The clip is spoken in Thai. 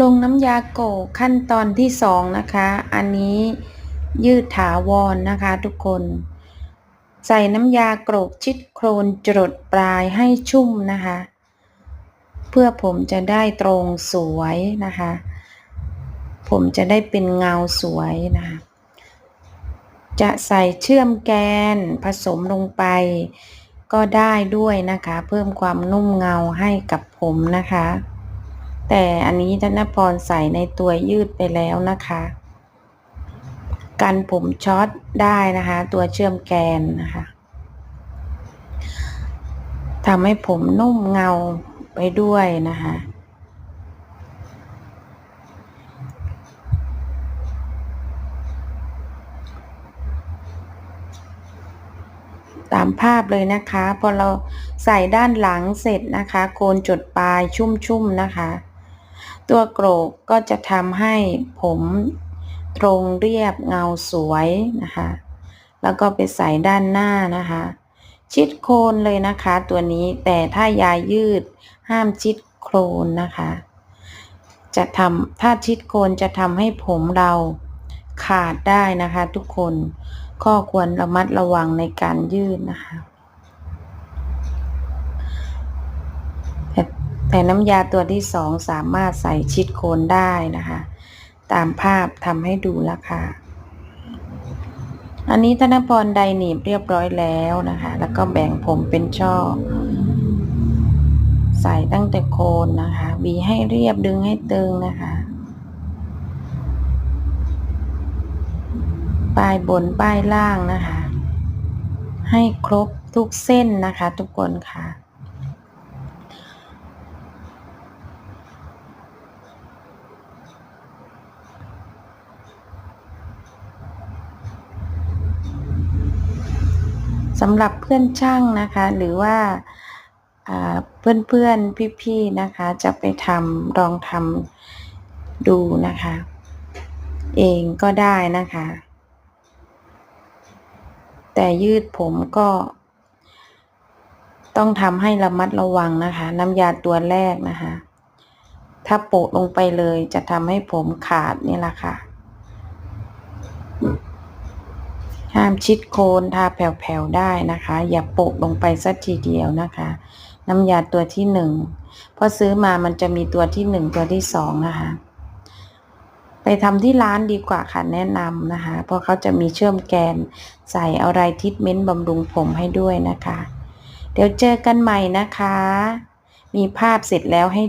ลงน้ำยาโกะขั้นตอนที่สองนะคะ อันนี้ยืดถาวรนะคะทุกคน ใส่น้ำยาโกรกชิดโครนจรดปลายให้ชุ่มนะคะ เพื่อผมจะได้ตรงสวยนะคะ ผมจะได้เป็นเงาสวยนะคะจะใส่เชื่อมแกนผสมลงไป ก็ได้ด้วยนะคะ เพิ่มความนุ่มเงาให้กับผมนะคะ แต่อันนี้ธนพรใส่ในตัวยืดไปแล้วนะคะ กันผมช็อตได้นะคะ ตัวเชื่อมแกนนะคะทำให้ผมนุ่มเงาไปด้วยนะคะตามภาพเลยนะคะ พอเราใส่ด้านหลังเสร็จนะคะ โคนจดปลายชุ่มๆนะคะ ตัวโกรกก็จะทำให้ผมตรงเรียบเงาสวยนะคะ แล้วก็ไปใส่ด้านหน้านะคะ ชิดโคนเลยนะคะตัวนี้แต่ถ้ายายืดห้ามชิดโคนนะคะ จะทำถ้าชิดโคนจะทำให้ผมเราขาดได้นะคะ ทุกคนข้อควรระมัดระวังในการยืดนะคะ แต่น้ำยาตัวที่สองสามารถใส่ชิดโคนได้นะคะ ตามภาพทำให้ดูแล้วค่ะอันนี้ธนพรไดหนีบเรียบร้อยแล้วนะคะ แล้วก็แบ่งผมเป็นช่อ ใส่ตั้งแต่โคนนะคะบีให้เรียบดึงให้ตึงนะคะปลายบนปลายล่างนะคะ ให้ครบทุกเส้นนะคะ ทุกคนค่ะ สำหรับเพื่อนช่างนะคะ หรือว่าเพื่อนเพื่อนพี่ๆนะคะ จะไปทำลองทำดูนะคะ เองก็ได้นะคะ แต่ยืดผมก็ ต้องทำให้ระมัดระวังนะคะ น้ำยาตัวแรกนะคะ ถ้าโปะลงไปเลยจะทำให้ผมขาดนี่แหละค่ะ ห้ามชิดโคนทาแผ่วๆได้นะคะ อย่าโปะลงไปสักทีเดียวนะคะ น้ำยาตัวที่หนึ่งพอซื้อมามันจะมีตัวที่หนึ่งตัวที่สองนะคะ ไปทำที่ร้านดีกว่าค่ะแนะนำนะคะ เพราะเขาจะมีเชื่อมแกนใส่อะไรทิทเมนต์บำรุงผมให้ด้วยนะคะ เดี๋ยวเจอกันใหม่นะคะ มีภาพเสร็จแล้วให้